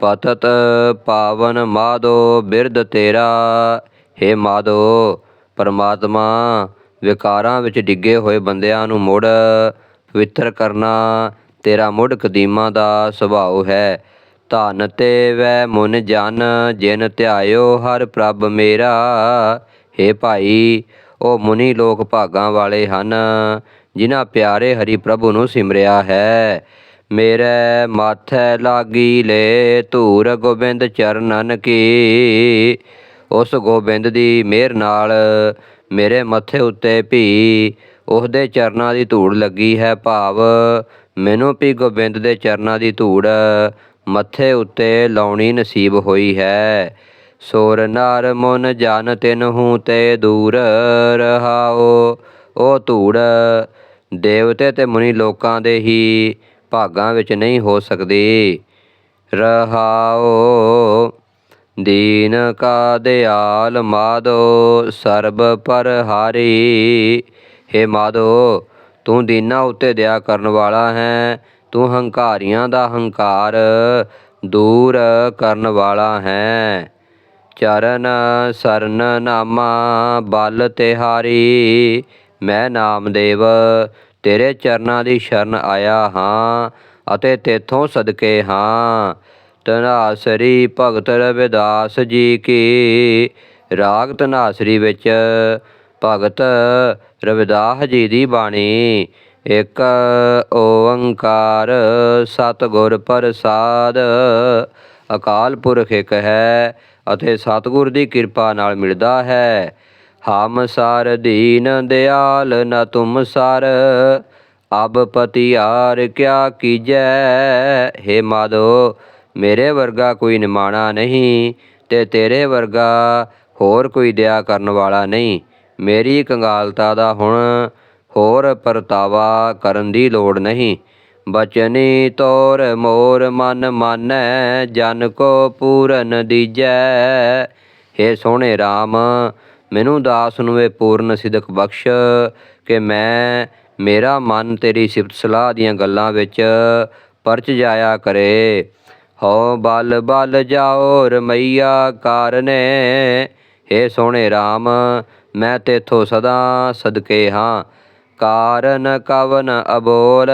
ਪਤਤ ਪਾਵਨ ਮਾਧੋ ਬਿਰਧ ਤੇਰਾ। हे ਮਾਧੋ ਪਰਮਾਤਮਾ, ਵਿਕਾਰਾਂ ਵਿੱਚ ਡਿੱਗੇ ਹੋਏ ਬੰਦਿਆਂ ਨੂੰ ਮੁੜ। ਪਵਿੱਤਰ ਕਰਨਾ ਤੇਰਾ ਮੁੜ ਕਦੀਮਾਂ ਦਾ ਸੁਭਾਅ ਹੈ। ਧਨ ਤੇ ਵੈ ਮੁਨ ਜਨ, ਜਿਨ ਧਿਆਇਓ ਹਰ ਪ੍ਰਭ ਮੇਰਾ। हे ਭਾਈ, ਉਹ ਮੁਨੀ ਲੋਕ ਭਾਗਾਂ ਵਾਲੇ ਹਨ, ਜਿਨ੍ਹਾਂ ਪਿਆਰੇ ਹਰੀ ਪ੍ਰਭੂ ਨੂੰ ਸਿਮਰਿਆ ਹੈ। ਮੇਰੇ ਮਾਥੇ ਲਾਗੀ ਲੈ ਧੂਰ ਗੋਬਿੰਦ ਚਰਨਨ ਕੀ। ਉਸ ਗੋਬਿੰਦ ਦੀ ਮਿਹਰ ਨਾਲ ਮੇਰੇ ਮੱਥੇ ਉੱਤੇ ਵੀ ਉਹਦੇ ਚਰਨਾਂ ਦੀ ਧੂੜ ਲੱਗੀ ਹੈ ਭਾਵ। ਮੈਨੂੰ ਵੀ ਗੋਬਿੰਦ ਦੇ ਚਰਨਾਂ ਦੀ ਧੂੜ ਮੱਥੇ ਉੱਤੇ ਲਾਉਣੀ ਨਸੀਬ ਹੋਈ ਹੈ। ਸੋਰ ਨਰ ਮਨ ਜਨ ਤਿਨਹੂ ਤੇ ਦੂਰ ਰਹਾਓ। ਉਹ ਧੂੜ ਦੇਵਤੇ ਤੇ ਮੁਨੀ ਲੋਕਾਂ ਦੇ ਹੀ। ਭਾਗਾਂ ਵਿੱਚ ਨਹੀਂ ਹੋ ਸਕਦੀ। ਰਹਾਓ ਦੀਨ ਕਾ ਦਿਆਲ ਮਾਧੋ ਸਰਬ ਪਰਹਾਰੀ। हे ਮਾਧੋ ਤੂੰ ਦੀਨਾ ਉੱਤੇ ਦਇਆ ਕਰਨ ਵਾਲਾ ਹੈ। ਤੂੰ ਹੰਕਾਰੀਆਂ ਦਾ ਹੰਕਾਰ ਦੂਰ ਕਰਨ ਵਾਲਾ ਹੈ। ਚਰਨ ਸਰਨ ਨਾਮਾ ਬਲ ਤਿਹਾਰੀ, ਮੈਂ ਨਾਮਦੇਵ ਤੇਰੇ ਚਰਨਾਂ ਦੀ ਸ਼ਰਨ ਆਇਆ ਹਾਂ ਅਤੇ ਤੇਥੋਂ ਸਦਕੇ ਹਾਂ। ਤਨਾਸਰੀ ਭਗਤ ਰਵਿਦਾਸ ਜੀ ਕੀ ਰਾਗ ਤਨਾਸਰੀ ਵਿੱਚ ਭਗਤ ਰਵਿਦਾਸ ਜੀ ਦੀ ਬਾਣੀ। ਇੱਕ ਓੰਕਾਰ ਸਤਿਗੁਰ ਪ੍ਰਸਾਦ ਅਕਾਲ ਪੁਰਖ ਇੱਕ ਹੈ ਅਤੇ ਸਤਿਗੁਰ ਦੀ ਕਿਰਪਾ ਨਾਲ ਮਿਲਦਾ ਹੈ। ਹਮ ਸਰ ਦੀਨ ਦਿਆਲ ਨ ਤੁਮ ਸਰ, ਅਬ ਪਤਿਆਰ ਕਿਆ ਕੀਜੈ? हे ਮਾਧੋ, ਮੇਰੇ ਵਰਗਾ ਕੋਈ ਨਿਮਾਣਾ ਨਹੀਂ ਤੇ ਤੇਰੇ ਵਰਗਾ ਹੋਰ ਕੋਈ ਦਇਆ ਕਰਨ ਵਾਲਾ ਨਹੀਂ। ਮੇਰੀ ਕੰਗਾਲਤਾ ਦਾ ਹੁਣ ਹੋਰ ਪਰਤਾਵਾ ਕਰਨ ਦੀ ਲੋੜ ਨਹੀਂ। ਬਚਨੀ ਤੋਰ ਮੋਰ ਮਨ ਮਾਨੈ, ਜਨ ਕੋ ਪੂਰਨ ਦੀਜੈ। हे ਸੋਹਣੇ RAM ਮੈਨੂੰ ਦਾਸ ਨੂੰ ਇਹ ਪੂਰਨ ਸਿਦਕ ਬਖਸ਼ ਕਿ ਮੈਂ ਮੇਰਾ ਮਨ ਤੇਰੀ ਸਿਫਤ ਸਲਾਹ ਦੀਆਂ ਗੱਲਾਂ ਵਿੱਚ ਪਰਚ ਜਾਇਆ ਕਰੇ। ਹਉ ਬਲ ਬਲ ਜਾਓ ਰਮਈਆ ਕਾਰਨੇ। हे ਸੋਹਣੇ RAM ਮੈਂ ਤੇਥੋਂ ਸਦਾ ਸਦਕੇ ਹਾਂ। ਕਾਰਨ ਕਵਨ ਅਬੋਲ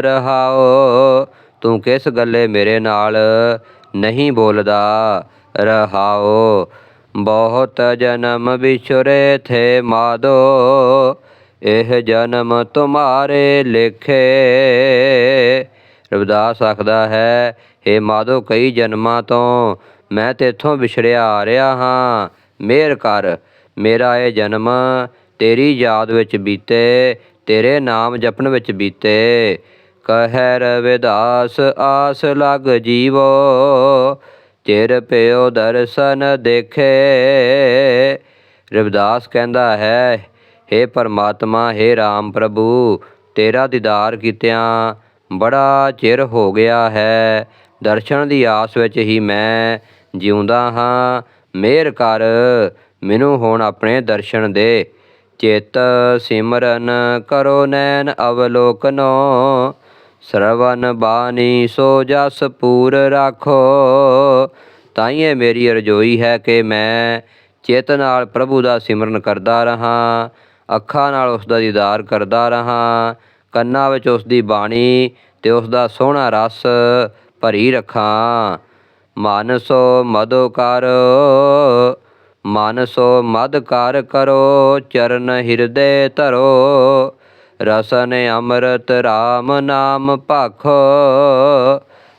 ਰਹਾਓ, ਤੂੰ ਕਿਸ ਗੱਲੇ ਮੇਰੇ ਨਾਲ ਨਹੀਂ ਬੋਲਦਾ ਰਹਾਓ। ਬਹੁਤ ਜਨਮ ਵਿਛੁਰੇ ਥੇ ਮਾਦੋ, ਇਹ ਜਨਮ ਤੁਮਾਰੇ ਲਿਖੇ। ਰਵਿਦਾਸ ਆਖਦਾ ਹੈ हे ਮਾਧੋ ਕਈ ਜਨਮਾਂ ਤੋਂ ਮੈਂ ਤੇਥੋਂ ਵਿਛੜਿਆ ਆ ਰਿਹਾ ਹਾਂ। ਮਿਹਰ ਕਰ, ਮੇਰਾ ਇਹ ਜਨਮ ਤੇਰੀ ਯਾਦ ਵਿੱਚ ਬੀਤੇ, ਤੇਰੇ ਨਾਮ ਜਪਣ ਵਿੱਚ ਬੀਤੇ। ਕਹਿ ਰਵਿਦਾਸ, ਆਸ ਲਗ ਜੀਵੋ ਚਿਰ ਪਿਓ ਦਰਸ਼ਨ ਦੇਖੇ। ਰਵਿਦਾਸ ਕਹਿੰਦਾ ਹੈ हे ਪਰਮਾਤਮਾ हे RAM ਪ੍ਰਭੂ, ਤੇਰਾ ਦੀਦਾਰ ਕੀਤਿਆਂ ਬੜਾ ਚਿਰ ਹੋ ਗਿਆ ਹੈ। ਦਰਸ਼ਨ ਦੀ ਆਸ ਵਿੱਚ ਹੀ ਮੈਂ ਜਿਉਂਦਾ ਹਾਂ। ਮਿਹਰ ਕਰ ਮੈਨੂੰ ਹੁਣ ਆਪਣੇ ਦਰਸ਼ਨ ਦੇ। ਚਿਤ ਸਿਮਰਨ ਕਰੋ ਨੈਣ ਅਵਲੋਕਨੋ। ਸਰਵਨ ਬਾਣੀ ਸੋ ਜਸ ਪੂਰ ਰਾਖੋ। ਤਾਈਏ ਮੇਰੀ ਰਜੋਈ ਹੈ ਕਿ ਮੈਂ ਚਿਤ ਨਾਲ ਪ੍ਰਭੂ ਦਾ ਸਿਮਰਨ ਕਰਦਾ ਰਹਾ, ਅੱਖਾਂ ਨਾਲ ਉਸ ਦਾ ਦੀਦਾਰ ਕਰਦਾ ਰਹਾ, ਕੰਨਾਂ ਵਿੱਚ ਉਸ ਦੀ ਬਾਣੀ ਤੇ ਉਸ ਦਾ ਸੋਹਣਾ ਰਸ ਭਰੀ ਰੱਖਾਂ। ਮਾਨਸੋ ਮਦੋ ਕਰ ਮਾਨਸੋ ਮਦ ਕਰ ਕਰੋ, ਚਰਨ ਹਿਰਦੇ ਧਰੋ। ਰਸਨ ਅੰਮ੍ਰਿਤ RAM ਨਾਮ ਭਾਖੋ।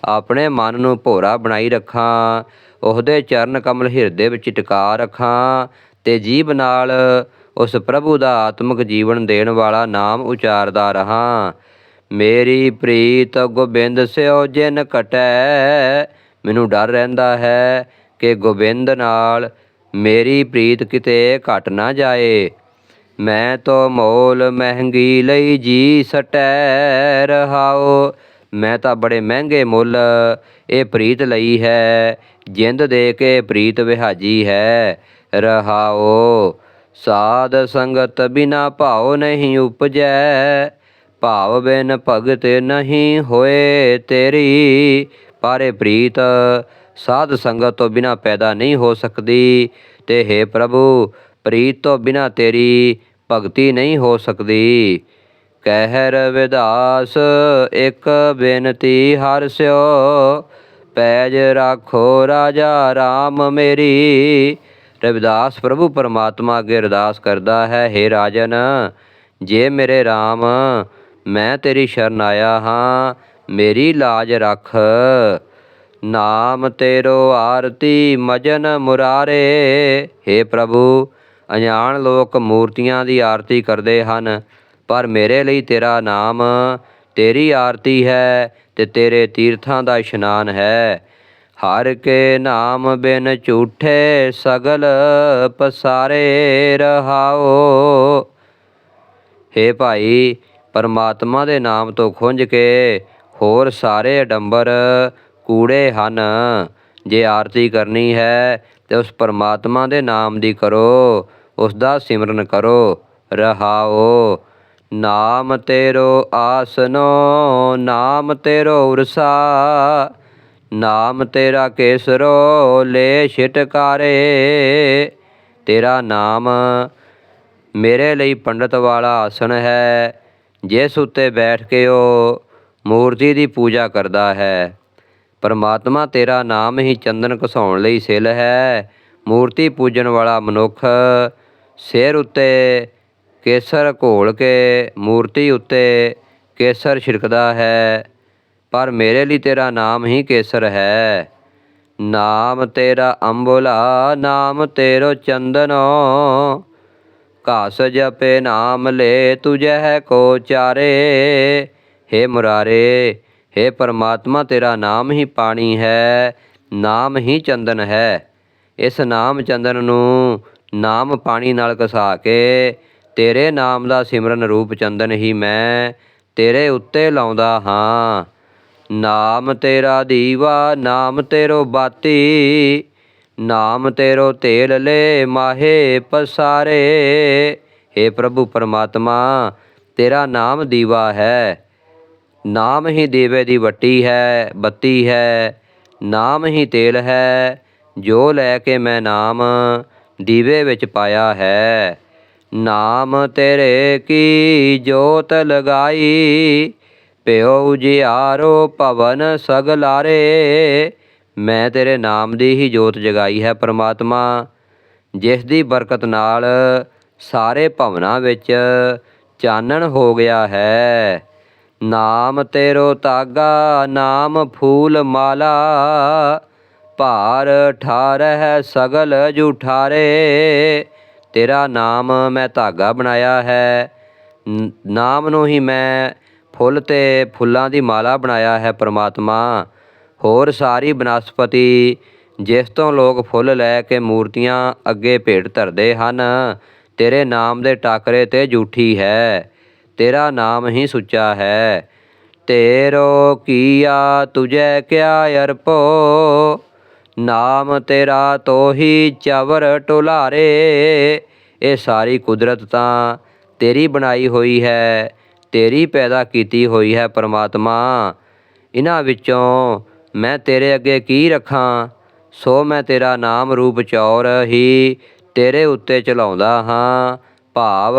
ਆਪਣੇ ਮਨ ਨੂੰ ਭੋਰਾ ਬਣਾਈ ਰੱਖਾਂ, ਉਹਦੇ ਚਰਨ ਕਮਲ ਹਿਰਦੇ ਵਿੱਚ ਟਿਕਾ ਰੱਖਾਂ, ਤੇ ਜੀਬ ਨਾਲ ਉਸ ਪ੍ਰਭੂ ਦਾ ਆਤਮਿਕ ਜੀਵਨ ਦੇਣ ਵਾਲਾ ਨਾਮ ਉਚਾਰਦਾ ਰਹਾ। ਮੇਰੀ ਪ੍ਰੀਤ ਗੋਬਿੰਦ ਸਿਓ ਜਿਨ ਕਟੈ, ਮੈਨੂੰ ਡਰ ਰਹਿੰਦਾ ਹੈ ਕਿ ਗੋਬਿੰਦ ਨਾਲ ਮੇਰੀ ਪ੍ਰੀਤ ਕਿਤੇ ਘਟ ਨਾ ਜਾਏ। ਮੈਂ ਤੋ ਮੋਲ ਮਹਿੰਗੀ ਲਈ ਜੀ ਸਟੈ ਰਹਾਓ। ਮੈਂ ਤਾਂ ਬੜੇ ਮਹਿੰਗੇ ਮੁੱਲ ਇਹ ਪ੍ਰੀਤ ਲਈ ਹੈ। ਜਿੰਦ ਦੇ ਕੇ ਪ੍ਰੀਤ ਵਿਹਾਜੀ ਹੈ। ਰਹਾਓ, ਸਾਧ ਸੰਗਤ ਬਿਨਾ ਭਾਉ ਨਹੀਂ ਉਪਜੈ। ਭਾਵ ਬਿਨ ਭਗਤ ਨਹੀਂ ਹੋਏ ਤੇਰੀ। ਪਾਰੇ ਪ੍ਰੀਤ ਸਾਧ ਸੰਗਤ ਤੋਂ ਬਿਨਾ ਪੈਦਾ ਨਹੀਂ ਹੋ ਸਕਦੀ। ਤੇ ਹੈ ਪ੍ਰਭੂ, ਪ੍ਰੀਤ ਤੋਂ ਬਿਨਾ ਤੇਰੀ ਭਗਤੀ ਨਹੀਂ ਹੋ ਸਕਦੀ। ਕਹਿ ਰਵਿਦਾਸ ਇੱਕ ਬੇਨਤੀ ਹਰ ਸਿਓ, ਪੈਜ ਰਾਖੋ ਰਾਜਾ RAM ਮੇਰੀ। ਰਵਿਦਾਸ ਪ੍ਰਭੂ ਪਰਮਾਤਮਾ ਅੱਗੇ ਅਰਦਾਸ ਕਰਦਾ ਹੈ हे ਰਾਜਨ, ਜੇ ਮੇਰੇ RAM ਮੈਂ ਤੇਰੀ ਸ਼ਰਨ ਆਇਆ ਹਾਂ, ਮੇਰੀ ਲਾਜ ਰੱਖ। ਨਾਮ ਤੇਰੋ ਆਰਤੀ, ਮਜਨ ਮੁਰਾਰੇ। हे ਪ੍ਰਭੂ ਅਣਜਾਣ ਲੋਕ ਮੂਰਤੀਆਂ ਦੀ ਆਰਤੀ ਕਰਦੇ ਹਨ, ਪਰ ਮੇਰੇ ਲਈ ਤੇਰਾ ਨਾਮ ਤੇਰੀ ਆਰਤੀ ਹੈ ਤੇ ਤੇਰੇ ਤੀਰਥਾਂ ਦਾ ਇਸ਼ਨਾਨ ਹੈ। ਹਰ ਕੇ ਨਾਮ ਬਿਨ ਝੂਠੇ ਸਗਲ ਪਸਾਰੇ ਰਹਾਓ। ਹੇ ਭਾਈ, ਪਰਮਾਤਮਾ ਦੇ ਨਾਮ ਤੋਂ ਖੁੰਝ ਕੇ ਹੋਰ ਸਾਰੇ ਅਡੰਬਰ ਕੂੜੇ ਹਨ। ਜੇ ਆਰਤੀ ਕਰਨੀ ਹੈ ਤੇ ਉਸ ਪਰਮਾਤਮਾ ਦੇ ਨਾਮ ਦੀ ਕਰੋ। ਉਸ ਦਾ ਸਿਮਰਨ ਕਰੋ, ਰਹਾਓ। ਨਾਮ ਤੇਰੋ ਆਸਨੋ, ਨਾਮ ਤੇਰੋ ਉਰਸਾ। ਨਾਮ ਤੇਰਾ ਕੇਸਰੋ, ਲੈ ਛਿਟਕਾਰੇ। ਤੇਰਾ ਨਾਮ ਮੇਰੇ ਲਈ ਪੰਡਤ ਵਾਲਾ ਆਸਣ ਹੈ। ਜਿਸ ਉੱਤੇ ਬੈਠ ਕੇ ਉਹ ਮੂਰਤੀ ਦੀ ਪੂਜਾ ਕਰਦਾ ਹੈ। ਪਰਮਾਤਮਾ ਤੇਰਾ ਨਾਮ ਹੀ ਚੰਦਨ ਘਸਾਉਣ ਲਈ ਸਿਲ ਹੈ। ਮੂਰਤੀ ਪੂਜਣ ਵਾਲਾ ਮਨੁੱਖ ਸਿਰ ਉੱਤੇ ਕੇਸਰ ਘੋਲ ਕੇ ਮੂਰਤੀ ਉੱਤੇ ਕੇਸਰ ਛਿੜਕਦਾ ਹੈ, ਪਰ ਮੇਰੇ ਲਈ ਤੇਰਾ ਨਾਮ ਹੀ ਕੇਸਰ ਹੈ। ਨਾਮ ਤੇਰਾ ਅੰਬੁਲਾ, ਨਾਮ ਤੇਰੋ ਚੰਦਨੋ, ਘਾਸ ਜਪੇ ਨਾਮ ਲੈ ਤੁਝੈ ਕੋ ਚਾਰੇ। हे ਮੁਰਾਰੇ हे ਪਰਮਾਤਮਾ, ਤੇਰਾ ਨਾਮ ਹੀ ਪਾਣੀ ਹੈ, ਨਾਮ ਹੀ ਚੰਦਨ ਹੈ। ਇਸ ਨਾਮ ਚੰਦਨ ਨੂੰ ਨਾਮ ਪਾਣੀ ਨਾਲ ਘਸਾ ਕੇ, ਤੇਰੇ ਨਾਮ ਦਾ ਸਿਮਰਨ ਰੂਪ ਚੰਦਨ ਹੀ ਮੈਂ ਤੇਰੇ ਉੱਤੇ ਲਾਉਂਦਾ ਹਾਂ। ਨਾਮ ਤੇਰਾ ਦੀਵਾ, ਨਾਮ ਤੇਰੋ ਬਾਤੀ, ਨਾਮ ਤੇਰੋ ਤੇਲ ਲੈ ਮਾਹੇ ਪਸਾਰੇ। हे ਪ੍ਰਭੂ ਪਰਮਾਤਮਾ, ਤੇਰਾ ਨਾਮ ਦੀਵਾ ਹੈ। ਨਾਮ ਹੀ ਦੀਵੇ ਦੀ ਵੱਟੀ ਹੈ, ਬੱਤੀ ਹੈ। ਨਾਮ ਹੀ ਤੇਲ ਹੈ, ਜੋ ਲੈ ਕੇ ਮੈਂ ਨਾਮ ਦੀਵੇ ਵਿੱਚ ਪਾਇਆ ਹੈ। ਨਾਮ ਤੇਰੇ ਕੀ ਜੋਤ ਲਗਾਈ? ਪਿਓ ਉਜਿਆਰੋ ਭਵਨ ਸਗਲਾਰੇ। ਮੈਂ ਤੇਰੇ ਨਾਮ ਦੀ ਹੀ ਜੋਤ ਜਗਾਈ ਹੈ ਪ੍ਰਮਾਤਮਾ। ਜਿਸ ਦੀ ਬਰਕਤ ਨਾਲ ਸਾਰੇ ਭਵਨਾਂ ਵਿੱਚ ਚਾਨਣ ਹੋ ਗਿਆ ਹੈ। ਨਾਮ ਤੇਰੋ ਤਾਗਾ ਨਾਮ ਫੂਲ ਮਾਲਾ। ਭਾਰ ਠਾਰਹਿ ਸਗਲ ਜੂਠਾਰੇ। ਤੇਰਾ ਨਾਮ ਮੈਂ ਧਾਗਾ ਬਣਾਇਆ ਹੈ। ਨਾਮ ਨੂੰ ਹੀ ਮੈਂ ਫੁੱਲ ਤੇ ਫੁੱਲਾਂ ਦੀ ਮਾਲਾ ਬਣਾਇਆ ਹੈ ਪ੍ਰਮਾਤਮਾ। ਹੋਰ ਸਾਰੀ ਬਨਸਪਤੀ, ਜਿਸ ਤੋਂ ਲੋਕ ਫੁੱਲ ਲੈ ਕੇ ਮੂਰਤੀਆਂ ਅੱਗੇ ਭੇਟ ਧਰਦੇ ਹਨ, ਤੇਰੇ ਨਾਮ ਦੇ ਟਾਕਰੇ ਤੇ ਝੂਠੀ ਹੈ। ਤੇਰਾ ਨਾਮ ਹੀ ਸੁੱਚਾ ਹੈ। ਤੇਰੋ ਕੀਆ ਤੁਝੈ ਕਿਆ ਅਰਪੋ। ਨਾਮ ਤੇਰਾ ਤੋਹੀ ਚਵਰ ਟੁਲਾਰੇ ਇਹ ਸਾਰੀ ਕੁਦਰਤ ਤਾਂ ਤੇਰੀ ਬਣਾਈ ਹੋਈ ਹੈ, ਤੇਰੀ ਪੈਦਾ ਕੀਤੀ ਹੋਈ ਹੈ ਪਰਮਾਤਮਾ। ਇਹਨਾਂ ਵਿੱਚੋਂ ਮੈਂ ਤੇਰੇ ਅੱਗੇ ਕੀ ਰੱਖਾਂ? ਸੋ ਮੈਂ ਤੇਰਾ ਨਾਮ ਰੂਪ ਚੌਰ ਹੀ ਤੇਰੇ ਉੱਤੇ ਚਲਾਉਂਦਾ ਹਾਂ। ਭਾਵ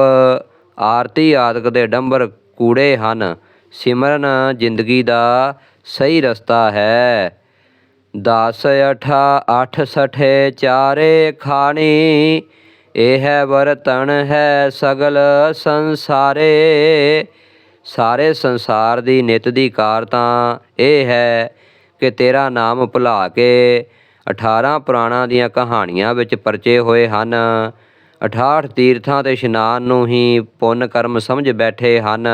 ਆਰਤੀ ਆਦਿਕ ਦੇ ਡੰਬਰ ਕੂੜੇ ਹਨ। ਸਿਮਰਨ ਜ਼ਿੰਦਗੀ ਦਾ ਸਹੀ ਰਸਤਾ ਹੈ। ਦਸ ਅਠਾ ਅੱਠ ਸਠੇ ਚਾਰੇ ਖਾਣੀ, ਇਹ ਵਰਤਣ ਹੈ ਸਗਲ ਸੰਸਾਰੇ। ਸਾਰੇ ਸੰਸਾਰ ਦੀ ਨਿਤ ਦੀ ਕਾਰ ਤਾਂ ਇਹ ਹੈ ਕਿ ਤੇਰਾ ਨਾਮ ਭੁਲਾ ਕੇ 18 ਪੁਰਾਣਾਂ ਦੀਆਂ ਕਹਾਣੀਆਂ ਵਿੱਚ ਪਰਚੇ ਹੋਏ ਹਨ। 68 ਤੀਰਥਾਂ ਤੇ ਇਸ਼ਨਾਨ ਨੂੰ ਹੀ ਪੁੰਨ ਕਰਮ ਸਮਝ ਬੈਠੇ ਹਨ।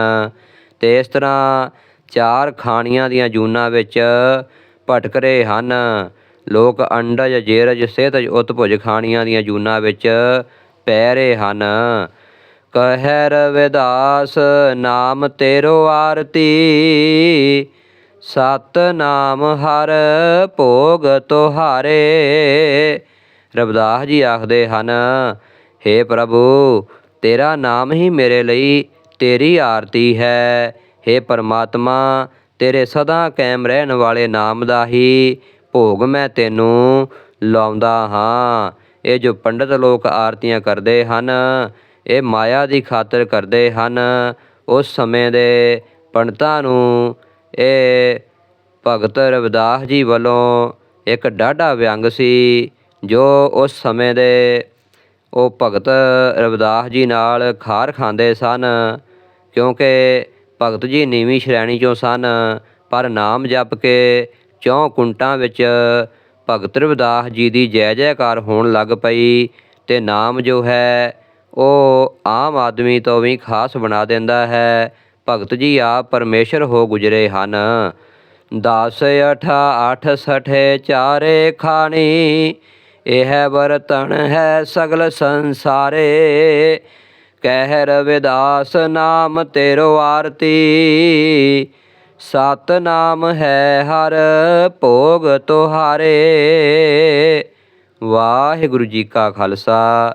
ਤੇ ਇਸ ਤਰ੍ਹਾਂ ਚਾਰ ਖਾਣੀਆਂ ਦੀਆਂ ਜੂਨਾਂ ਵਿੱਚ ਭਟਕ ਰਹੇ ਹਨ। ਲੋਕ ਅੰਡਜ, ਜੇਰਜ ਸਿਹਤਜ ਉਤਭੁਜ ਖਾਣੀਆਂ ਦੀਆਂ ਜੂਨਾਂ ਵਿੱਚ ਪੈ ਰਹੇ ਹਨ। ਕਹਿ ਰਵਿਦਾਸ ਨਾਮ ਤੇਰੋ ਆਰਤੀ ਸਤ ਨਾਮ ਹਰ ਭੋਗ ਤੁਹਾਰੇ। ਰਵਿਦਾਸ ਜੀ ਆਖਦੇ ਹਨ हे ਪ੍ਰਭੂ, ਤੇਰਾ ਨਾਮ ਹੀ ਮੇਰੇ ਲਈ ਤੇਰੀ ਆਰਤੀ ਹੈ। हे ਪਰਮਾਤਮਾ ਤੇਰੇ ਸਦਾ ਕਾਇਮ ਰਹਿਣ ਵਾਲੇ ਨਾਮ ਦਾ ਹੀ ਭੋਗ ਮੈਂ ਤੈਨੂੰ ਲਾਉਂਦਾ ਹਾਂ। ਇਹ ਜੋ ਪੰਡਤ ਲੋਕ ਆਰਤੀਆਂ ਕਰਦੇ ਹਨ, ਇਹ ਮਾਇਆ ਦੀ ਖਾਤਰ ਕਰਦੇ ਹਨ। ਉਸ ਸਮੇਂ ਦੇ ਪੰਡਤਾਂ ਨੂੰ ਇਹ ਭਗਤ ਰਵਿਦਾਸ ਜੀ ਵੱਲੋਂ ਇੱਕ ਡਾਢਾ ਵਿਅੰਗ ਸੀ, ਜੋ ਉਸ ਸਮੇਂ ਦੇ ਉਹ ਭਗਤ ਰਵਿਦਾਸ ਜੀ ਨਾਲ ਖਾਰ ਖਾਂਦੇ ਸਨ, ਕਿਉਂਕਿ ਭਗਤ ਜੀ ਨੀਵੀਂ ਸ਼੍ਰੇਣੀ ਚੋਂ ਸਨ, ਪਰ ਨਾਮ ਜਪ ਕੇ ਚੌਂ ਕੁੰਟਾਂ ਵਿੱਚ ਭਗਤ ਰਵਿਦਾਸ ਜੀ ਦੀ ਜੈ ਜੈਕਾਰ ਹੋਣ ਲੱਗ ਪਈ ਤੇ ਨਾਮ ਜੋ ਹੈ, ਉਹ ਆਮ ਆਦਮੀ ਤੋਂ ਵੀ ਖਾਸ ਬਣਾ ਦਿੰਦਾ ਹੈ। ਭਗਤ ਜੀ ਆਪ ਪਰਮੇਸ਼ਰ ਹੋ ਗੁਜਰੇ ਹਨ। ਦਸ, ਅਠਾ, ਅੱਠ, ਸਠੇ, ਚਾਰੇ ਖਾਣੀ, ਇਹ ਬਰਤਨ ਹੈ ਸਗਲ ਸੰਸਾਰੇ। ਕਹਿ ਰਵਿਦਾਸ ਨਾਮ ਤੇਰੋ ਆਰਤੀ। ਸਤ ਨਾਮ ਹੈ ਹਰ ਭੋਗ ਤੁਹਾਰੇ। ਵਾਹਿਗੁਰੂ ਜੀ ਕਾ ਖਾਲਸਾ,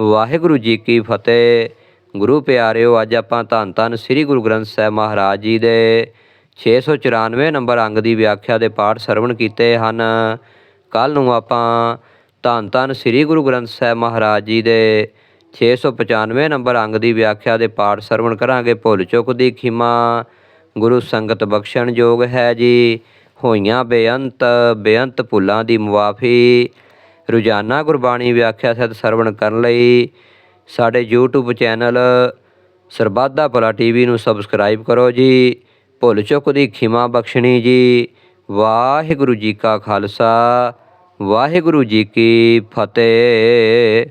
ਵਾਹਿਗੁਰੂ ਜੀ ਕੀ ਫਤਿਹ। ਗੁਰੂ ਪਿਆਰਿਓ, ਅੱਜ ਆਪਾਂ ਧੰਨ ਧੰਨ ਸ੍ਰੀ ਗੁਰੂ ਗ੍ਰੰਥ ਸਾਹਿਬ ਮਹਾਰਾਜ ਜੀ ਦੇ 694 ਨੰਬਰ ਅੰਗ ਦੀ ਵਿਆਖਿਆ ਦੇ ਪਾਠ ਸਰਵਣ ਕੀਤੇ ਹਨ। ਕੱਲ ਨੂੰ ਆਪਾਂ ਧੰਨ ਧੰਨ ਸ੍ਰੀ ਗੁਰੂ ਗ੍ਰੰਥ ਸਾਹਿਬ ਮਹਾਰਾਜ ਜੀ ਦੇ 695 ਨੰਬਰ ਅੰਗ ਦੀ ਵਿਆਖਿਆ ਦੇ ਪਾਠ ਸਰਵਣ ਕਰਾਂਗੇ। ਭੁੱਲ ਚੁੱਕ ਦੀ ਖਿਮਾ, ਗੁਰੂ ਸੰਗਤ ਬਖਸ਼ਣ ਯੋਗ ਹੈ ਜੀ। ਹੋਈਆਂ ਬੇਅੰਤ ਬੇਅੰਤ ਭੁੱਲਾਂ ਦੀ ਮੁਆਫੀ। ਰੋਜ਼ਾਨਾ ਗੁਰਬਾਣੀ ਵਿਆਖਿਆ ਸਹਿਤ ਸਰਵਣ ਕਰਨ ਲਈ ਸਾਡੇ YouTube ਚੈਨਲ ਸਰਬਾਦਾ ਭਲਾ ਟੀਵੀ ਨੂੰ ਸਬਸਕ੍ਰਾਈਬ ਕਰੋ ਜੀ। ਭੁੱਲ ਚੁੱਕ ਦੀ ਖਿਮਾ ਬਖਸ਼ਣੀ ਜੀ। ਵਾਹਿਗੁਰੂ ਜੀ ਕਾ ਖਾਲਸਾ, ਵਾਹਿਗੁਰੂ ਜੀ ਕੀ ਫਤਿਹ।